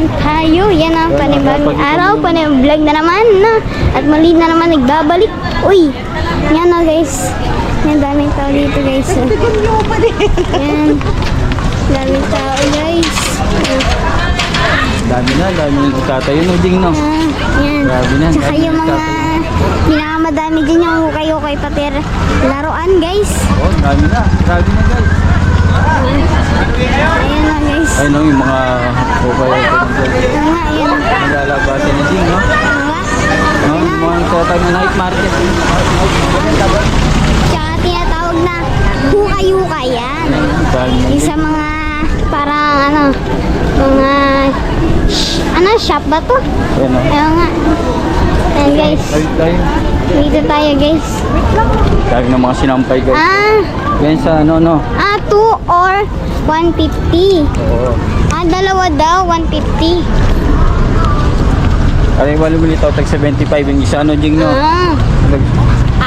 naman tayo. Yan ang panibagong araw, panibagong vlog na naman. Na. At muli na naman nagbabalik. Uy, yan na guys. Yan, daming tao dito guys. Yan. Daming tao guys. Dami na, dami yung tatayo no, ding no. Ah, yan. Grabe na, Tsaka yung mga pinakamadami dyan yung hukay-hukay pati laruan guys. Oh, dami na, grabe na guys. Ayan na guys. Ayun no, yung mga okay, Ayan na, ayan. na ding no. Diba? No, yung mga tatay na night market. Tsaka tinatawag na hukay-hukay yan. Dami na. Yung sa mga parang ano, mga ano, shop ba to? Ayun no. Ayaw nga. Ayan guys. Tayo, tayo. Dito tayo guys. Dami ng mga sinampay guys. Ah, Yan sa ano no. ah, 2 or 150. Oo. Ah, dalawa daw, 150. Ay, wala mo nito, tag 75 yung isa ano ding no. Ah,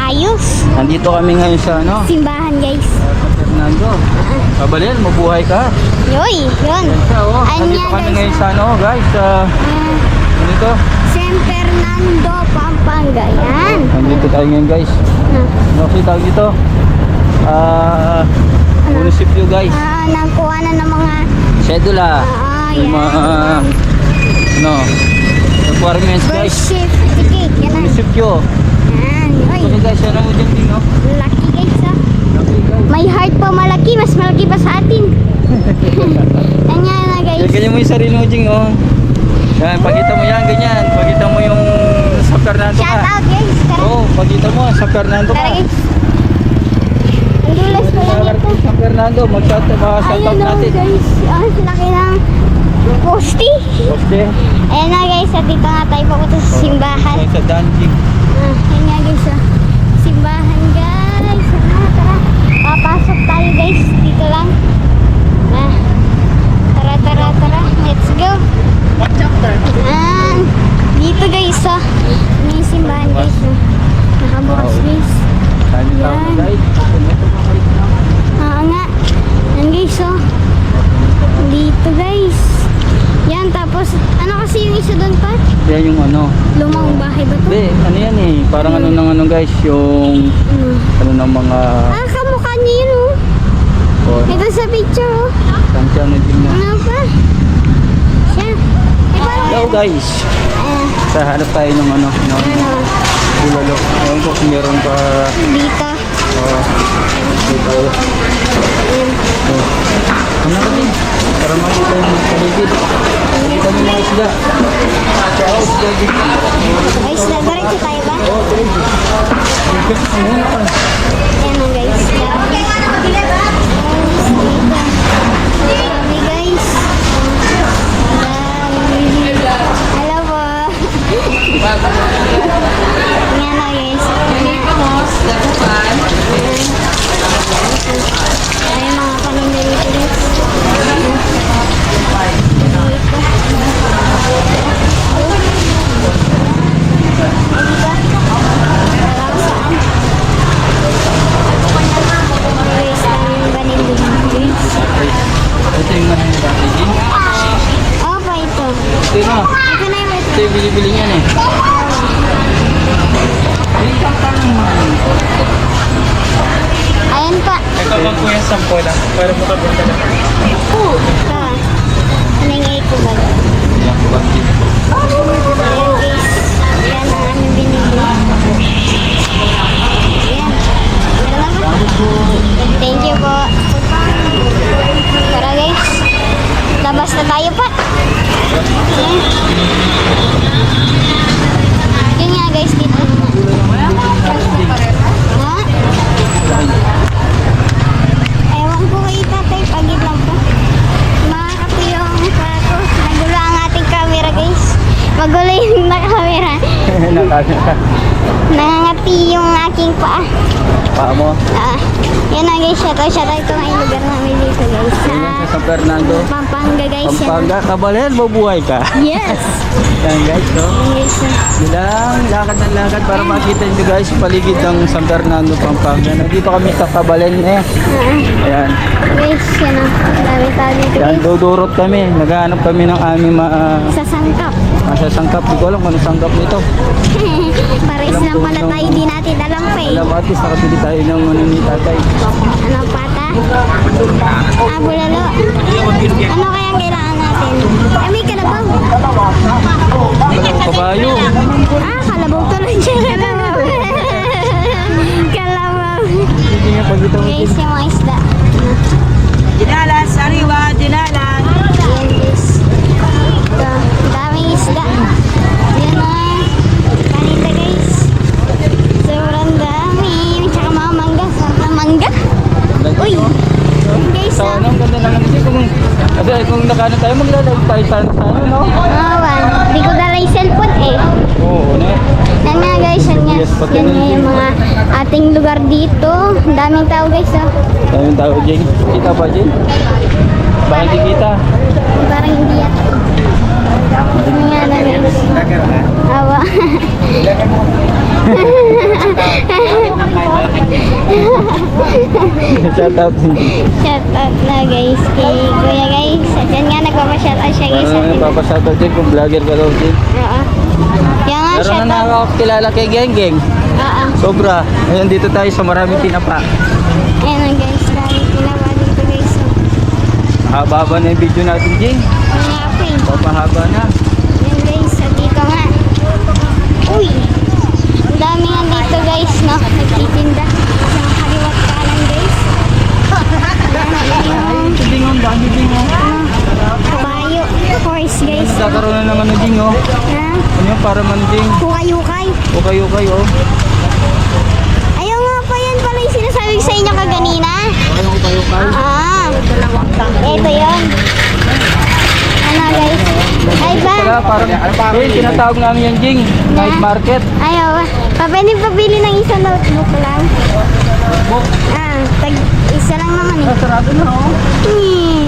ayos. Nandito kami ngayon sa ano, Simbahan guys. Fernando. Kabalin, mabuhay ka. Yoy, yun. Yan siya oh. Ayun Nandito kami guys. ngayon sa ano guys, sa Ah, ano ito? San Fernando, Pampanga. Yan. Nandito tayo ngayon guys. Ah, Ano kasi tawag dito? Ah, munisipyo guys. ah, nagkuha na ng mga Sedula. Ah, Yung yan. mga no, requirements guys. certificate. Yan na. Munisipyo. Yan. Ano Yoy, guys, ano mo dyan din no? lucky guys ah. Guys. May heart pa malaki, mas malaki pa sa atin. Yan nga na guys. Yan, ganyan mo yung sarili mo ding oh. Yan, pakita mo yan, ganyan. Pakita mo yung sa Fernando Shout ka. out guys. Tara. Oo, oh, pakita mo sa Fernando ka. Tara guys. Ang dulas pa lang ito. Sa Fernando, mag-shout out, shout Ayun out na natin. guys. Ang laki ng posti. Okay. Ayan na guys, at dito nga tayo papunta sa simbahan. Sa Danjig. Ah, yun nga guys, ah. simbahan guys. Ah, tara, papasok tayo guys, dito lang. Ah, tara, tara, tara, let's go. Ah, dito guys, ah. May simbahan guys. ah. Nakabukas guys. Yan. Ah, nga. Yan guys, oh. Dito guys. Yan, tapos, ano kasi yung isa doon pa? Yan yung ano. Lumang bahay ba to? Hindi, ano yan eh. Parang ano ng ano guys, yung Ano? ano ng mga Ah, kamukha niya yun, oh. oh, Ito sa picture, oh. Santiago na din na. Ano ba? Hello guys. Sa hanap tayo ng ano, ng bulalo. Ko kung meron pa. Dito. Oh, dito. Ano ka din? Para makita yung paligid. Makita mo mga isda. Ciao, isda din. Guys, nagaritso tayo ba? Oh, tuloy. Ang muna Ayan na, guys. Ay, mga paninda dito, guys. Walang saan. Guys, daming paninda dito, guys. Ito yung ano yung dati din. Oh, pa ito. Ito na. Ito yung bili-bili niyan eh. Mo. Ayan pa. Ikaw lang po yung sampo lang. Para makabenta lang. Oo. Ito. Nangyay ko ba? Ayan guys. Ayan ang aming binili. Ayan. Thank Nangangati yung aking paa. paa mo. Ah, yan na guys, shout out, shout out ito nga yung lugar namin dito guys. Sa sa San Fernando. Pampanga guys. Pampanga, kabalen, mabuhay ka. Yes! Yan guys, no? Ah. Bilang lakad ng lakad para makita nyo guys yung paligid ng San Fernando, Pampanga. Nandito kami sa Kabalen eh. Ah, Ayan. guys, yan o. Marami tao dito Yan, guys. dudurot kami. Naghahanap kami ng aming ma Sa sangkap. Masasangkap. Di ko alam kung ano sangkap nito. Pares lang pala tayo, di natin alam pa eh. Alam at least nakabili tayo ng ano ni tatay. Ano pata? Ah, bulalo. Ano kaya ang kailangan natin? Eh, may kalabaw. Kabayo. Ah, kalabaw tuloy siya. Kalabaw. kalabaw. Hindi nga pag ito. Guys, yung mga isda. Dinalas, sariwa, dinalas. Ayan guys. Ito, daming isda. Yan na. Kanita guys. Sobrang dami. Tsaka mga mangga. Sarap na mangga. Uy. Yan guys So, ah. ano, ang ganda na lang. Kasi kung, kasi kung nakano tayo, maglalaro tayo sa sa ano, no? Awan. Di ko dala yung cellphone eh. Oo, ne? Yan nga guys. Yan nga. Yes, pati Yan na nga yung mga ating Ang daming tao guys oh. Daming tao, Jing. Kita ba, Jing? Baka hindi kita. Parang hindi yan. Yan nga na guys. Awa. Shout out. Shout out na guys kay Kuya guys. At yan nga nagpapa-shout out siya guys. Parang At, nagpapashout out, Jing, kung vlogger ka daw, Jing. Oo. Kaya nga shout na out. nakakakilala kay Geng Geng. Oo. Sobra. Ayan, dito tayo sa maraming tinapa. Ayan na guys. Dami pinawa dito guys. Mahaba-haba na yung video natin, Jing. Po eh. Papahaba na. Yan guys. Dito nga. Uy. Ang dami nga dito guys. No? Nagtitinda. Sa kaliwat kanan guys. Ayan. Jing, oh. Ang dami, Jing, oh. Kabayo. Horse guys. Nagkakaroon na ng ano, Jing, oh. Ha? Ano para man, Jing? Hukay-hukay. Okay, okay, oh. Ayaw nga pa yan pala yung sinasabi sa inyo kaganina. Okay. Ah, ito yun. Ano guys? Ay ba? Kaya parang, eh, tinatawag namin yung Jing. Night market. Ayaw. Pa, pwede pabili ng isang notebook lang. Ah, tag isa lang naman eh. Ah, sarado na, oh. Hmm.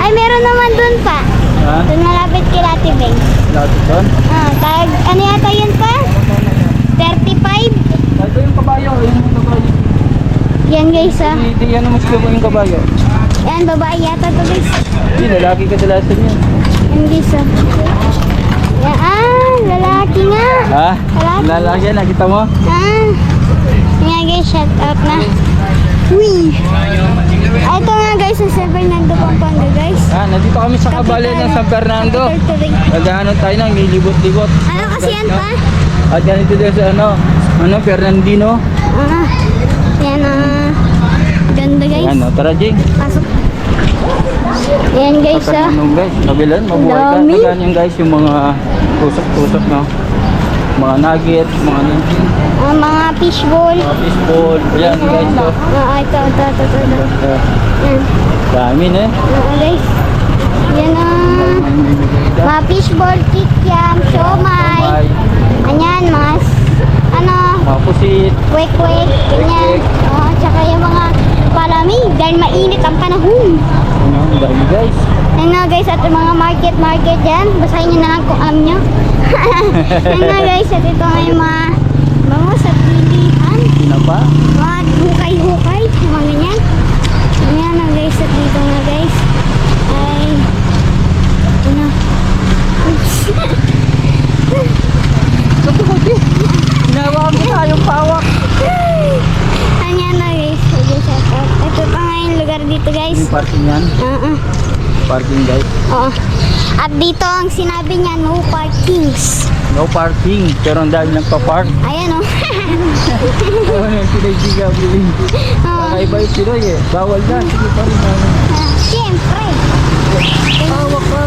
Ay, meron naman dun pa. Ha? Dun malapit kay Lati Beng. Lahat doon. Ah, tag, ano yata yun pa? 35? Ito yung kabayo, yung kabayo. Yan guys ah. Hindi, hindi yan ang mas yung kabayo. Yan, babae yata to guys. Hindi, lalaki kadalasan yan. Yan guys ah. Yan, ah, lalaki nga. Ha? Lalaki. Lalaki yan, nakita mo? Ah, nga guys, shout out na. Uy! Ah, ito nga guys, sa San Fernando, Pampanga guys. Ha, nandito kami sa kabale ng San Fernando. Naghahanap tayo ng nilibot-libot. Ano kasi yan pa? At ganito din sa ano, ano, Fernandino. Ah, yan ah. Ganda guys. Ayan, no, tara Jing. Pasok. Yan guys ah. Fernandong guys, kabilan, mabuhay ka. Yung guys, yung mga tusok-tusok, no? Mga nugget, mga ninjin, Ah, mga fishball. mga fishball. Ayan guys, to. Ah, ito, ito, ito, ito. ito. Uh, Yan. dami na eh. Ah, guys. Yan ah. Mga fishball, kikiam, siomay. Bye. Anyan, mga ano, Mga pusit. Kwek-kwek, ganyan. Oo, tsaka yung mga palamig dahil mainit ang panahon. Ano, dami guys. Yan nga guys, at mga market-market dyan, basahin nyo na lang kung alam nyo. Nga guys, at ito yung mga bangus at pilihan. Tinapa. Mga hukay-hukay, mga ganyan. Yan nga guys, at dito nga guys. Ay, ano. Oops. Ginawa ko tayong pawak. Ayan na guys. Ito pa nga yung lugar dito guys. Yung parking yan. Oo. Parking guys. Oo. At dito ang sinabi niya, no parkings. No parking. Pero ang dami nagpa-park. Ayan o. Ano yung Pinoy Giga Billing? Oo. Kakaiba yung Pinoy eh. Bawal na. Sige pa rin namin. Ah, Siyempre. Hawak ka.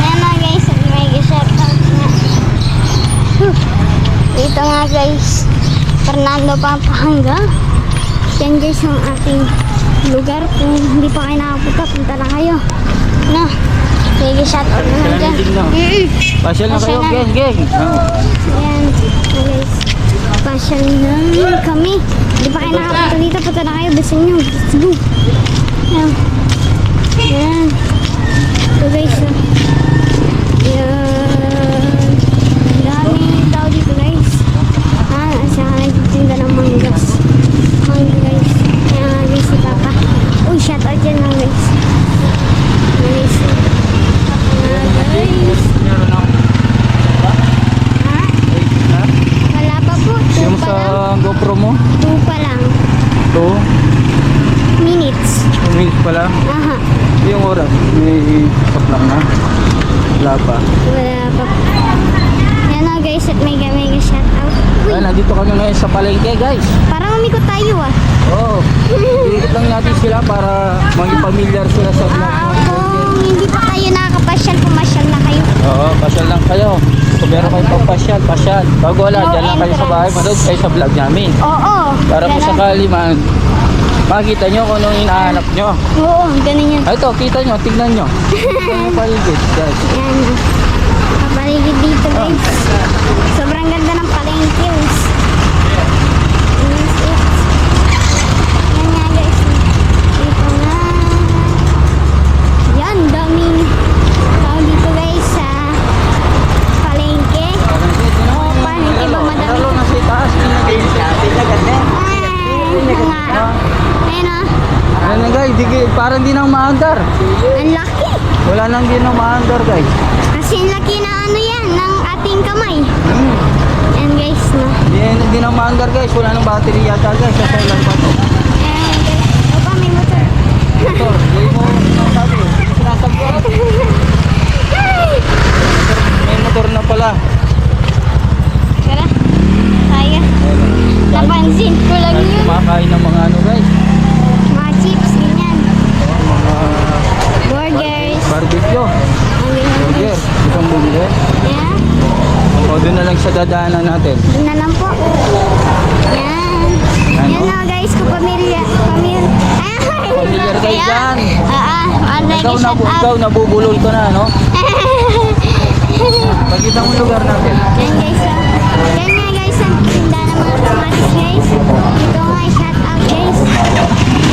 Ayan na guys, at may shout out nga. Huh. Dito nga guys, Fernando Pampanga. Yan guys ang ating lugar. Kung hindi pa kayo nakapunta, punta na kayo. Na, sige shout out dyan. Din, no? Mm-mm. Pasyal na kayo, Pasyal na. geng, geng. Ayan. Namasyal na kami. Hindi pa kayo nakapunta dito. Punta na kayo. Gusto nyo. Let's go. Ayan. 2 pa lang. 2? Minutes. 2 minutes pa lang? Aha. Yung oras, may stop lang na. Wala pa. Wala pa. Yan o guys, at mega mega shoutout. Uy. Ah, nandito kami ngayon sa palengke guys. Parang umikot tayo ah. Oo. Oh, ikot lang natin sila para maging pamilyar sila sa vlog. Ah, ako, hindi pa nakakapasyal, pumasyal na kayo. Oo, pasyal lang kayo. Kung meron kayo pang pasyal, pasyal. Pag wala, No dyan lang kayo sa bahay, manood kayo sa vlog namin. Oo. Para ganun. sakali man, makita nyo kung anong hinahanap nyo. Oo, ganun yun. Ay, ito, kita nyo, tignan nyo. Yung paligid, guys. Yan. ah. Kapaligid dito guys. Sobrang ganda ng palengke. guys. Yes, it. Yan nga guys. Dito na. Yan, daming tao dito guys sa palengke. Oo, palengke ba madami? Lalo na sa itaas. Ay, nga. Ayun ah. Ano na guys, di, parang di nang maandar. Ang laki. Wala nang di nang maandar guys. Kasi laki na ano yan, ng ating kamay. Hmm. Yan guys, no. Di, di nang maandar guys, wala nang battery yata guys. Sa lang pa to. Ayan guys. Opa, may motor. Motor, di mo sinasabi. Hindi sinasabi ko. Ay! May motor na pala. Tara. Kaya. Napansin ko lang Dahil yun. kumakain ng mga ano guys. Mga chips, ganyan. Mga Burgers. barbecue. Ang ganyan Burger. guys. Isang bumili. Yan. O doon na dadaanan natin. Doon na lang po. Yan. Yan, Yan oh. na guys, kapamilya. Pamilya. Ay! Familiar kayo dyan. Ah, ah. Already Ikaw, shut up. nabubulol ka na, no? Pagkita mo lugar natin. Yan guys, ah. Yan nga guys, ang tinda ng mga kamatis guys. Ito nga, shout out guys.